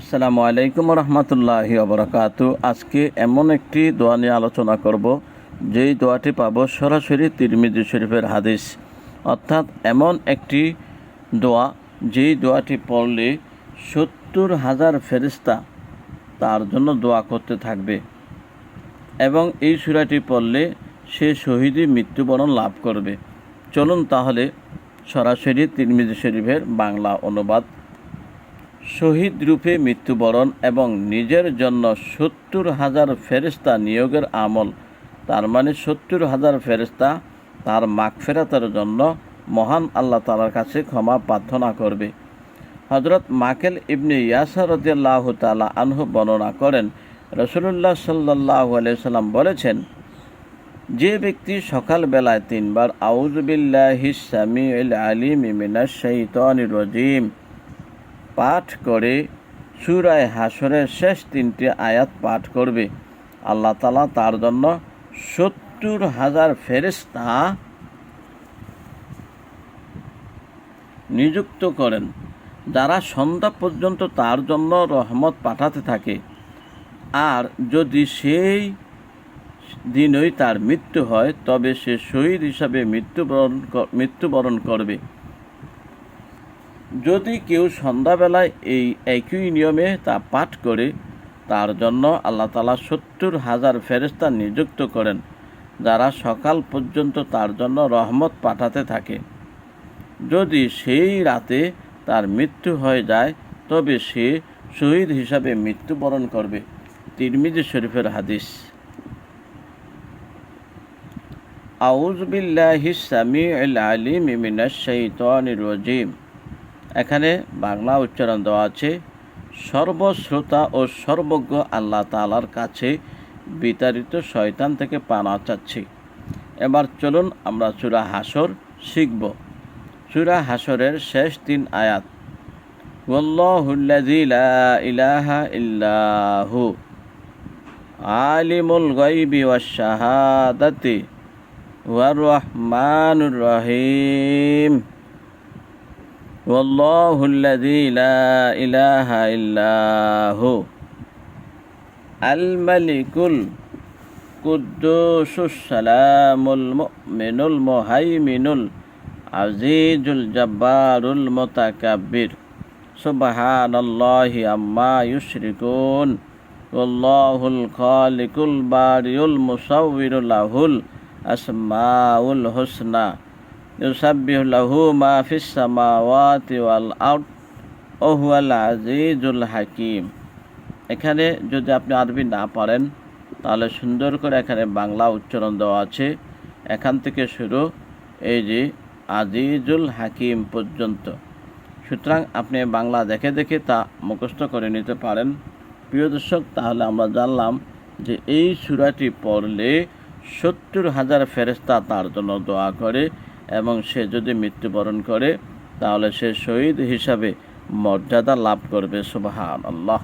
আসসালামু আলাইকুম রহমতুল্লাহি অবরাকাত আজকে এমন একটি দোয়া নিয়ে আলোচনা করব, যেই দোয়াটি পাব সরাসরি তিরমিজি শরীফের হাদিস। অর্থাৎ এমন একটি দোয়া, যেই দোয়াটি পড়লে সত্তর হাজার ফেরিস্তা তার জন্য দোয়া করতে থাকবে এবং এই সুরাটি পড়লে সে শহীদই মৃত্যুবরণ লাভ করবে। চলুন তাহলে সরাসরি তিরমিজি শরীফের বাংলা অনুবাদ শহীদ রূপে মৃত্যুবরণ এবং নিজের জন্য সত্তর হাজার ফেরিস্তা নিয়োগের আমল। তার মানে সত্তর হাজার ফেরিস্তা তার মাগফেরাতের জন্য মহান আল্লাহ তালার কাছে ক্ষমা প্রার্থনা করবে। হজরত মাকেল ইবনে ইয়াসা রদিয়াল্লাহ তালা আনহু বর্ণনা করেন রসুল্লাহ সাল্লাহ সাল্লাম বলেছেন, যে ব্যক্তি সকালবেলায় তিনবার আউজবিল্লাহি সামিউল আলিম মিনাশ শাইতানির রজিম পাঠ করে সুরায় হাসরের শেষ তিনটি আয়াত পাঠ করবে। আল্লাহ তালা তার জন্য সত্তর হাজার ফেরেস্তা নিযুক্ত করেন, যারা সন্ধ্যা পর্যন্ত তার জন্য রহমত পাঠাতে থাকে। আর যদি সেই দিনই তার মৃত্যু হয়, তবে সে শহীদ হিসাবে মৃত্যুবরণ মৃত্যুবরণ করবে। যদি কেউ সন্ধ্যাবেলায় এই একই নিয়মে তা পাঠ করে, তার জন্য আল্লাহ তালা সত্তর হাজার ফেরেস্তা নিযুক্ত করেন, যারা সকাল পর্যন্ত তার জন্য রহমত পাঠাতে থাকে। যদি সেই রাতে তার মৃত্যু হয়ে যায়, তবে সে শহীদ হিসাবে মৃত্যুবরণ করবে। তিরমিজি শরীফের হাদিস। আউজ বিল্লাহি সামিউল আলিম মিনাশ শাইতানির রাজিম। এখানে বাংলা উচ্চারণ দেওয়া আছে, সর্বশ্রোতা ও সর্বজ্ঞ আল্লাহ তালার কাছে বিতাড়িত শয়তান থেকে পানা চাচ্ছি। এবার চলুন আমরা চূড়া হাসর শিখব। চূড়া হাসরের শেষ তিন আয়াত ইলাহা ইল্লাহু আলিমুল গায়বি ওয়াশ শাহাদাতি ওয়ার রহমানুর রহিম। ওয়াল্লাহুল্লাযী লা ইলাহা ইল্লাহু আল মালিকুল কুদ্দুসুস সালামুল মুমিনুল মুহাইমিনুল আজিজুল জব্বারুল মুতাকাব্বির। সুবহানাল্লাহি আম্মা ইউশরিকুন। ওয়াল্লাহুল খালিকুল বারিউল মুসাউউরুল লাহুল আসমাউল হুসনা। يسبح له ما في السماوات والأرض وهو العزيز الحكيم এখানে যদি আপনি আরবি না পারেন তাহলে সুন্দর করে এখানে বাংলা উচ্চারণ দেওয়া আছে এখান থেকে শুরু এই যে আজিজুল হাকিম পর্যন্ত সুতরাং আপনি বাংলা দেখে দেখে তা মুখস্থ করে নিতে পারেন প্রিয় দর্শক তাহলে আমরা জানলাম যে এই সুরাটি পড়লে সত্তর হাজার ফেরেস্তা তার জন্য দোয়া করে এবং সে যদি মৃত্যুবরণ করে তাহলে সে শহীদ হিসাবে মর্যাদা লাভ করবে সুবাহান আল্লাহ